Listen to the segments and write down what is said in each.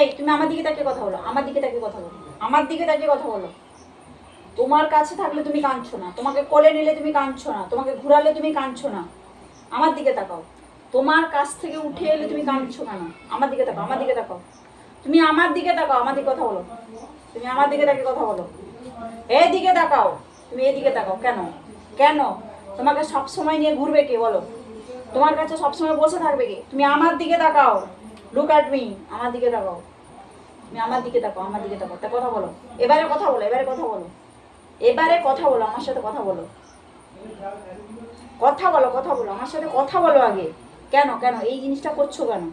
এই তুমি আমার দিকে তাকিয়ে কথা বলো আমার দিকে তাকিয়ে কথা বলো আমার দিকে তাকিয়ে কথা বলো তোমার কাছে থাকলে তুমি কাঁদছো না তোমাকে কোলে নিলে তুমি কাঁদছো না তোমাকে ঘুরালে তুমি কাঁদছো না আমার দিকে তাকাও তোমার কাছ থেকে উঠে এলে তুমি কাঁদছো কেন আমার দিকে তাকাও আমার দিকে তাকাও তুমি আমার দিকে তাকাও আমার দিকে কথা বলো তুমি আমার দিকে তাকিয়ে কথা বলো এদিকে তাকাও তুমি এদিকে তাকাও কেন কেন তোমাকে সব সময় নিয়ে ঘুরবে কে বলো তোমার কাছে সবসময় বসে থাকবে কে তুমি আমার দিকে তাকাও লুক অ্যাট মি আমার দিকে তাকাও তুমি আমার দিকে তাকাও, আমার দিকে তাকাও। তা কথা বলো। এবারে কথা বলো, এবারে কথা বলো। এবারে কথা বলো, আমার সাথে কথা বলো। কথা বলো কথা বলো, আমার সাথে কথা বলো আগে। কেন কেন? এই জিনিসটা করছ কেন?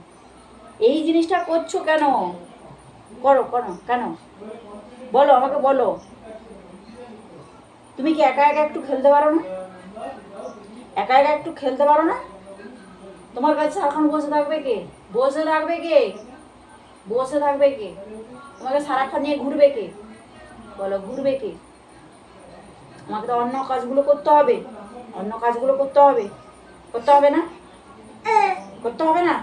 এই জিনিসটা করছ কেন? করো করো, কেন? বলো, আমাকে বলো। তুমি কি একা একা একটু খেলতে পারো না? একা একা একটু খেলতে পারো না? তোমার কাছে এখন বসে থাকবে কে? বসে থাকবে কে? বসে থাকবে কে? তোমাকে সারাক্ষণ নিয়ে ঘুরবে কে? বলো, ঘুরবে কে? আমাকে তো অন্য কাজগুলো করতে হবে। অন্য কাজগুলো করতে হবে। করতে হবে না? করতে হবে না?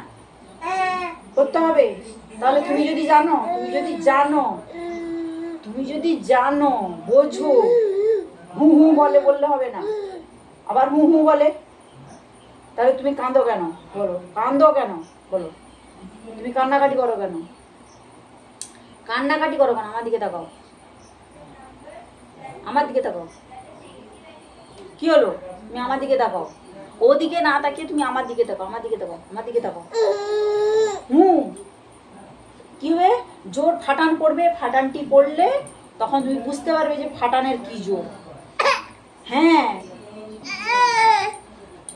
করতে হবে? তাহলে তুমি যদি জানো, তুমি যদি জানো, তুমি যদি জানো, বোঝো। হু হু বলে বললে হবে না। আবার হু হু বলে? তাহলে তুমি কাঁদো কেন? বলো, কাঁদো কেন? বলো। তুমি কান্নাকাটি করো কেন? কান্নাকাটি করো কেন? আমার দিকে তাকাও। আমার দিকে তাকাও। কি হলো? তুমি আমার দিকে তাকাও। ওদিকে না তাকিয়ে তুমি আমার দিকে তাকাও। আমার দিকে তাকাও। আমার দিকে তাকাও। হুম। কি হবে? জোর ফাটান পড়বে, ফাটানটি পড়লে তখন তুমি বুঝতে পারবে যে ফাটানের কি জোর।